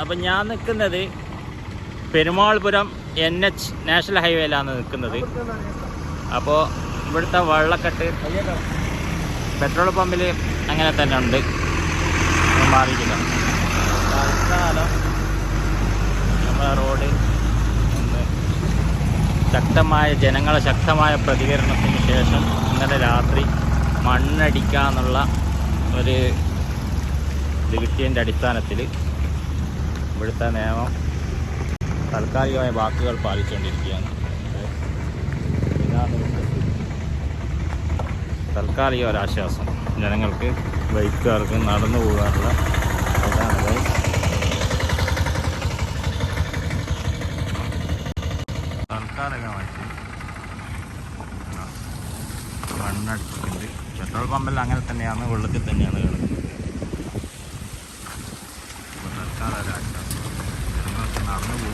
അപ്പം ഞാൻ നിൽക്കുന്നത് പെരുമാൾപുരം എൻ എച്ച് നാഷണൽ ഹൈവേയിലാണ് നിൽക്കുന്നത്. അപ്പോൾ ഇവിടുത്തെ വെള്ളക്കെട്ട് പെട്രോൾ പമ്പിൽ അങ്ങനെ തന്നെ ഉണ്ട്. മാറിയിട്ടില്ല. തൽക്കാലം നമ്മുടെ റോഡ് ഒന്ന് ശക്തമായ ജനങ്ങളെ ശക്തമായ പ്രതികരണത്തിന് ശേഷം ഇന്നലെ രാത്രി മണ്ണടിക്കാന്നുള്ള ഒരു ഇത് അടിസ്ഥാനത്തിൽ ഇവിടുത്തെ നിയമം താൽക്കാലികമായ വാക്കുകൾ പാലിച്ചുകൊണ്ടിരിക്കുകയാണ്. താൽക്കാലിക ഒരാശ്വാസം. ജനങ്ങൾക്ക് ബൈക്കുകാർക്ക് നടന്നു പോകാനുള്ള മണ്ണടിച്ചിട്ടുണ്ട്. പെട്രോൾ പമ്പിൽ അങ്ങനെ തന്നെയാണ് വെള്ളത്തിൽ തന്നെയാണ് കിടക്കുന്നത്. അപ്പോൾ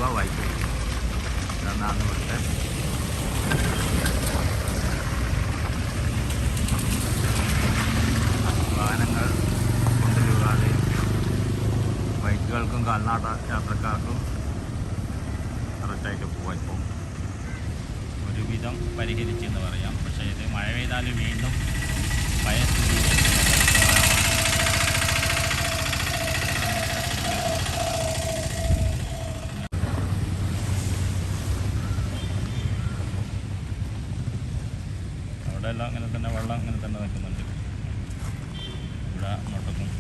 പോവുക വായിക്കുക ഇതാണ് ഇവിടുത്തെ വാഹനങ്ങൾ കൊണ്ടുപോകാതെ ബൈക്കുകൾക്കും കാൽനാട യാത്രക്കാർക്കും കറക്റ്റായിട്ട് പോവാം ഇപ്പോൾ ഒരുവിധം പരിഹരിച്ചെന്ന് പറയാം. പക്ഷേ ഇത് മഴ പെയ്താൽ വീണ്ടും പഴയ അവിടെ എല്ലാം അങ്ങനെ തന്നെ വെള്ളം അങ്ങനെ തന്നെ നിൽക്കുന്നുണ്ട്. ഇവിടെ അങ്ങോട്ടേക്കും.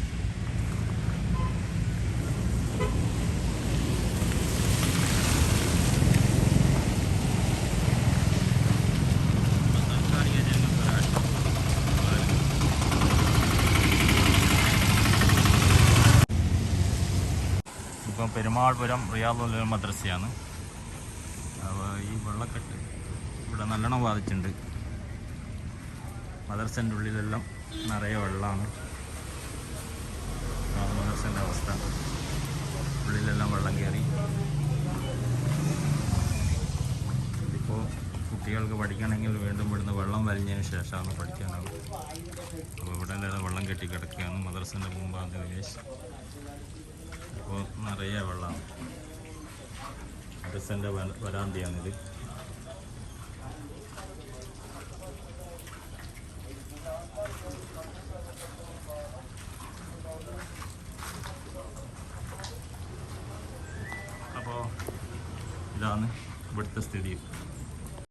ഇപ്പം പെരുമാൾപുരം റിയാദുൽ മദ്രസയാണ്. അപ്പോൾ ഈ വെള്ളക്കെട്ട് ഇവിടെ നല്ലോണം ബാധിച്ചിട്ടുണ്ട്. മദർസന്റെ ഉള്ളിലെല്ലാം നിറയെ വെള്ളമാണ്. മദർ മദർസന്റെ അവസ്ഥ. ഉള്ളിലെല്ലാം വെള്ളം കയറി. ഇതിപ്പോൾ കുട്ടികൾക്ക് പഠിക്കണമെങ്കിൽ വീണ്ടും ഇവിടുന്ന് വെള്ളം വലിഞ്ഞതിന് ശേഷമാണ് പഠിക്കാനാവും അപ്പോൾ ഇവിടെ വെള്ളം കെട്ടി കിടക്കുകയാണ് മദർസന്റെ മുമ്പാന്തി വിദേശ് അപ്പോൾ നിറയെ വെള്ളമാണ്. മദർസന്റെ വരാന്തിയാണിത് അപ്പോൾ ഇതാണ് ഇവിടുത്തെ സ്ഥിതി.